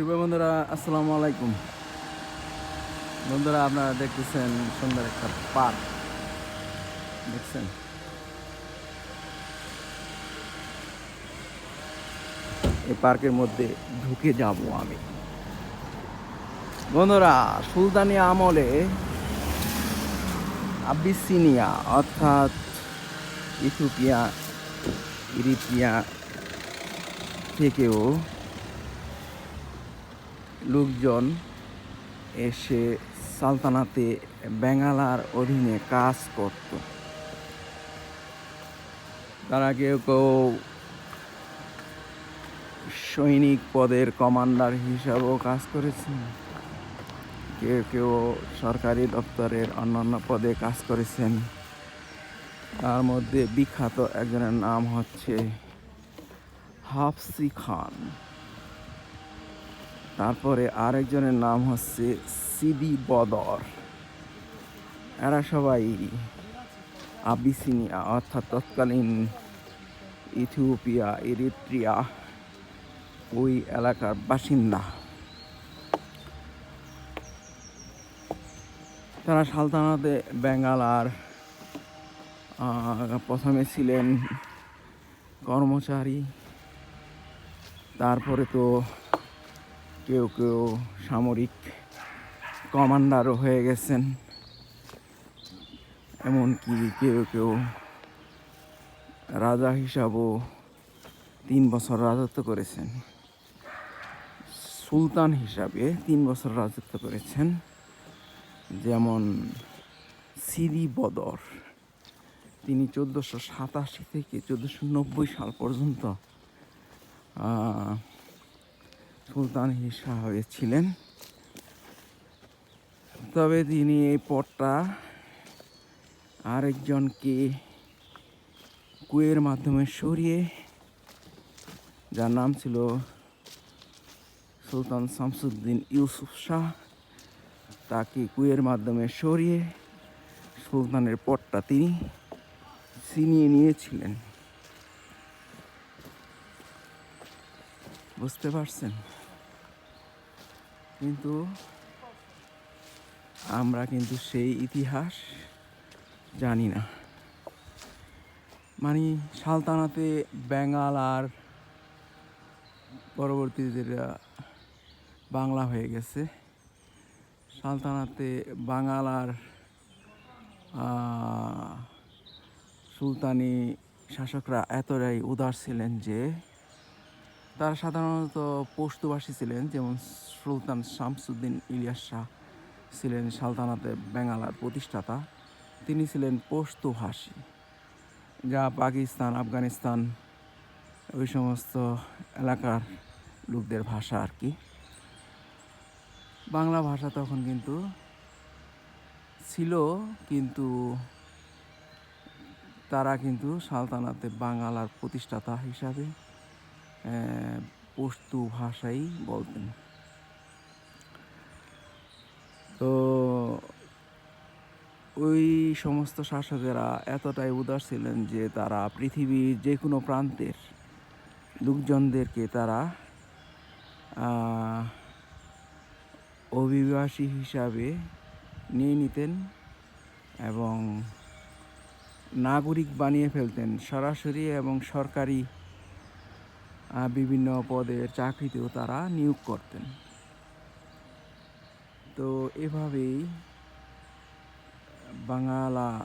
শুভ বন্ধুরা, আসসালামু আলাইকুম। বন্ধুরা, আপনারা দেখতেছেন সুন্দর একটা পার্ক। দেখছেন? এই পার্কের মধ্যে ঢুকে যাব আমি। বন্ধুরা, সুলতানি আমলে আবিসিনিয়া, অর্থাৎ ইথিওপিয়া, ইরিত্রিয়া থেকেও লোকজন এসে সালতানাতে বেঙ্গালার অধীনে কাজ করত। তারা কেউ কেউ সৈনিক পদের কমান্ডার হিসাবেও কাজ করেছেন। কেউ কেউ সরকারি দপ্তরের অন্যান্য পদে কাজ করেছেন। তার মধ্যে বিখ্যাত একজনের নাম হচ্ছে হাফসি খান। তারপরে আরেকজনের নাম হচ্ছে সিদি বদর। এরা সবাই আবিসিনিয়া, অর্থাৎ তৎকালীন ইথিওপিয়া ইরিত্রিয়া ওই এলাকার বাসিন্দা। তারা সালতানাতে বেঙ্গালার প্রথমে ছিলেন কর্মচারী। তারপরে তো কেউ কেউ সামরিক কমান্ডারও হয়ে গেছেন, এমনকি কেউ কেউ রাজা হিসাবেও তিন বছর রাজত্ব করেছেন। সুলতান হিসাবে তিন বছর রাজত্ব করেছেন, যেমন সিরি বদর। তিনি চোদ্দোশো সাতাশি থেকে চোদ্দোশো নব্বই সাল পর্যন্ত সুলতান হিসাবে ছিলেন তবে তিনি এই পটটা আরেকজনকে কুয়ের মাধ্যমে সরিয়ে, যার নাম ছিল সুলতান শামসুদ্দিন ইউসুফ শাহ, তাকে কুয়ের মাধ্যমে সরিয়ে সুলতানের পটটা তিনি ছিনিয়ে নিয়েছিলেন। বুঝতে পারছেন? কিন্তু আমরা কিন্তু সেই ইতিহাস জানি না। মানে সালতানাতে বেঙ্গাল আর পরবর্তীতে যেটা বাংলা হয়ে গেছে, সালতানাতে বাঙাল আর সুলতানি শাসকরা এতটাই উদার ছিলেন যে তারা সাধারণত পশতুবাসী ছিলেন, যেমন সুলতান শামসুদ্দিন ইলিয়াস শাহ ছিলেন সালতানাতে বেঙ্গালার প্রতিষ্ঠাতা। তিনি ছিলেন পশতুভাষী যা পাকিস্তান, আফগানিস্তান, ওই সমস্ত এলাকার লোকদের ভাষা আর কি। বাংলা ভাষা তখন কিন্তু ছিল, কিন্তু তারা কিন্তু সালতানাতে বাঙালার প্রতিষ্ঠাতা হিসাবে পশতু ভাষাই বলতেন। তো ওই সমস্ত শাসকেরা এতটাই উদার ছিলেন যে তারা পৃথিবীর যে কোনো প্রান্তের লোকজনদেরকে তারা অভিবাসী হিসাবে নিয়ে নিতেন এবং নাগরিক বানিয়ে ফেলতেন। সরাসরি এবং সরকারি বিভিন্ন পদের চাকরিতেও তারা নিয়োগ করতেন। তো এভাবেই বাঙালা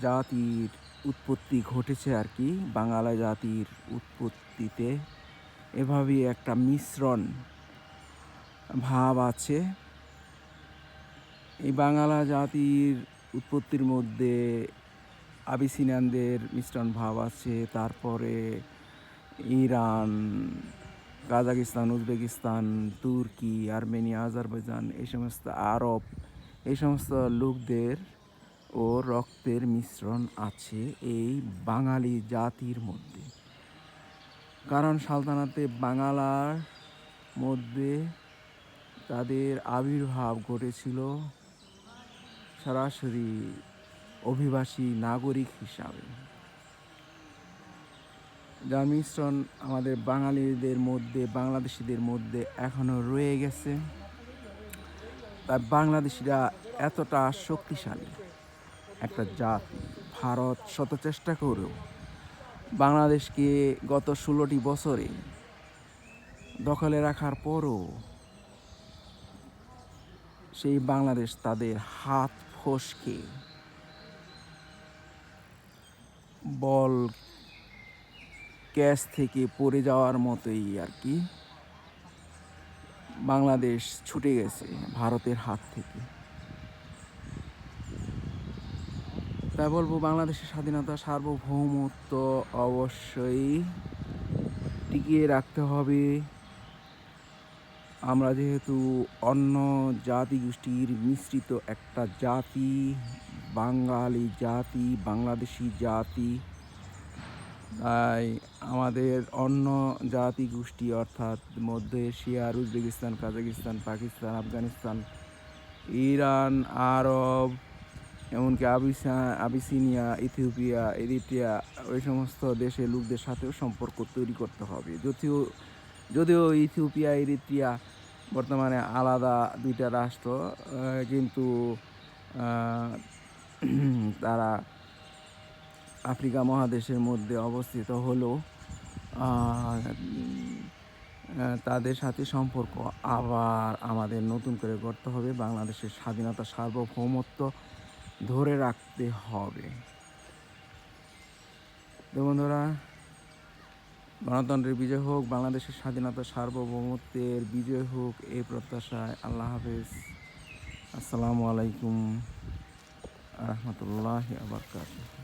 জাতির উৎপত্তি ঘটেছে আর কি। বাঙালা জাতির উৎপত্তিতে এভাবেই একটা মিশ্রণ ভাব আছে। এই বাঙালা জাতির উৎপত্তির মধ্যে আবিসিনিয়ানদের মিশ্রণ ভাব আছে, তারপরে ইরান, কাজাকিস্তান, উজবেকিস্তান, তুর্কি, আর্মেনিয়া, আজারবাইজান, এই সমস্ত আরব, এই সমস্ত লোকদের ও রক্তের মিশ্রণ আছে এই বাঙালি জাতির মধ্যে। কারণ সালতানাতে বাঙালার মধ্যে তাদের আবির্ভাব ঘটেছিল সরাসরি অভিবাসী নাগরিক হিসাবে। যার মিশ্রণ আমাদের বাঙালিদের মধ্যে, বাংলাদেশিদের মধ্যে এখনও রয়ে গেছে। তাই বাংলাদেশিরা এতটা শক্তিশালী একটা জাতি। ভারত শত চেষ্টা করেও বাংলাদেশকে গত ষোলোটি বছরে দখলে রাখার পরও সেই বাংলাদেশ তাদের হাত ফসকে। বল ক্যাচ থেকে পড়ে যাওয়ার মতোই আর কি। বাংলাদেশ ছুটে গেছে ভারতের হাত থেকে। তাই বলব বাংলাদেশের স্বাধীনতা সার্বভৌমত্ব অবশ্যই টিকিয়ে রাখতে হবে। আমরা যেহেতু অন্য জাতি গোষ্ঠীর মিশ্রিত একটা জাতি, বাঙালি জাতি, বাংলাদেশি জাতি তাই আমাদের অন্য জাতি গোষ্ঠী, অর্থাৎ মধ্য এশিয়ার Uzbekistan, Kazakhstan, Pakistan, Afghanistan, Iran, Arab, এমনকি আবিসা, আবিসিনিয়া, ইথিওপিয়া এরিট্রিয়া ওই সমস্ত দেশের লোকদের সাথেও সম্পর্ক তৈরি করতে হবে। যদিও যদিও ইথিওপিয়া এরিট্রিয়া বর্তমানে আলাদা দুইটা রাষ্ট্র কিন্তু তারা আফ্রিকা মহাদেশের মধ্যে অবস্থিত আহ, তাদের সাথে সম্পর্ক আবার আমাদের নতুন করে করতে হবে। বাংলাদেশের স্বাধীনতা সার্বভৌমত্ব ধরে রাখতে হবে। তো বন্ধুরা গণতন্ত্রের বিজয় হোক বাংলাদেশের স্বাধীনতা সার্বভৌমত্বের বিজয় হোক এই প্রত্যাশায় আল্লাহ হাফেজ। আসসালামু আলাইকুম রহমতুল্লাহ আবরকাত